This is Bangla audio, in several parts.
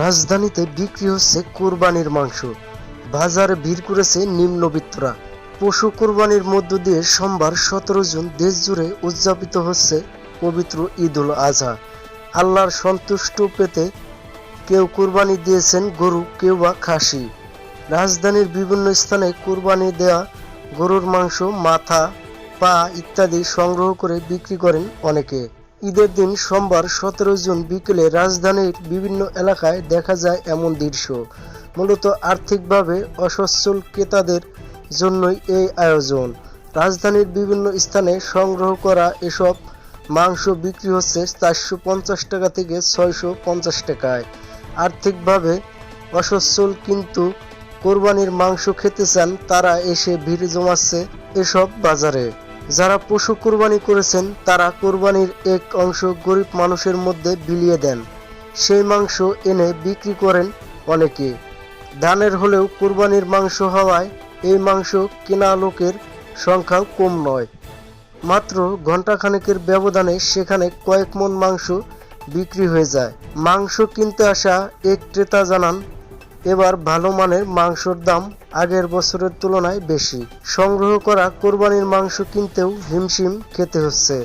রাজধানীতে বিক্রি হচ্ছে কোরবানির মাংস। বাজারে ভিড় করেছে নিম্নবিত্তরা। পশু কোরবানির মধ্য দিয়ে সোমবার সতেরো জুন দেশ জুড়ে উদযাপিত হচ্ছে পবিত্র ঈদ উল আজহা। আল্লাহর সন্তুষ্ট পেতে কেউ কোরবানি দিয়েছেন গরু, কেউ বা খাসি। রাজধানীর বিভিন্ন স্থানে কোরবানি দেয়া গরুর মাংস, মাথা, পা ইত্যাদি সংগ্রহ করে বিক্রি করেন অনেকে। ঈদের দিন সোমবার সতেরো জুন বিকেলে রাজধানীর বিভিন্ন এলাকায় দেখা যায় এমন দৃশ্য। মূলত আর্থিকভাবে অসচ্ছল ক্রেতাদের জন্যই এই আয়োজন। রাজধানীর বিভিন্ন স্থানে সংগ্রহ করা এসব মাংস বিক্রি হচ্ছে চারশো পঞ্চাশ টাকা থেকে ছয়শো পঞ্চাশ টাকায়। আর্থিকভাবে অসচ্ছল কিন্তু কোরবানির মাংস খেতে চান, তারা এসে ভিড় জমাচ্ছে এসব বাজারে। যারা পশু কোরবানি করেছেন, তারা কোরবানির এক অংশ গরিব মানুষের মধ্যে বিলিয়ে দেন। সেই মাংস এনে বিক্রি করেন অনেকে। ধানের হলেও কোরবানির মাংস হওয়ায় এই মাংস কেনা লোকের সংখ্যাও কম নয়। মাত্র ঘন্টাখানেকের ব্যবধানে সেখানে কয়েক মন মাংস বিক্রি হয়ে যায়। মাংস কিনতে আসা এক ক্রেতা জানান এবার ভালো মানের মাংসর দাম আগের বছরের তুলনায় বেশি। সংগ্রহ করা কোরবানির মাংস কিনতেও হিমশিম খেতে হচ্ছে।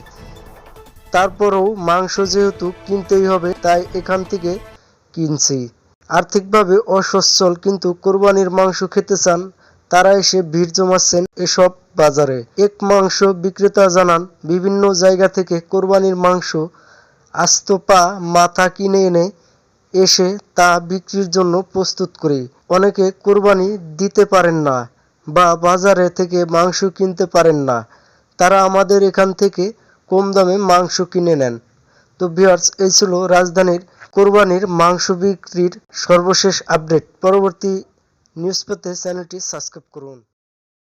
তারপরেও মাংস যেহেতু কিনতেই হবে, তাই এখান থেকে কিনছি। আর্থিকভাবে অসচ্ছল কিন্তু কোরবানির মাংস খেতে চান, তারা এসে ভিড় জমাচ্ছেন এসব বাজারে। এক মাংস বিক্রেতা জানান, বিভিন্ন জায়গা থেকে কোরবানির মাংস আস্ত পা মাথা কিনে এনে এসে তা বিক্রির জন্য প্রস্তুত করি। অনেকে কোরবানি দিতে পারেন না বা বাজারে থেকে মাংস কিনতে পারেন না। তারা আমাদের এখান থেকে কম দামে মাংস কিনে নেন। তো ভিউয়ার্স, এই ছিল রাজধানীর কোরবানির মাংস বিক্রির সর্বশেষ আপডেট। পরবর্তী নিউজ পেতে চ্যানেলটি সাবস্ক্রাইব করুন।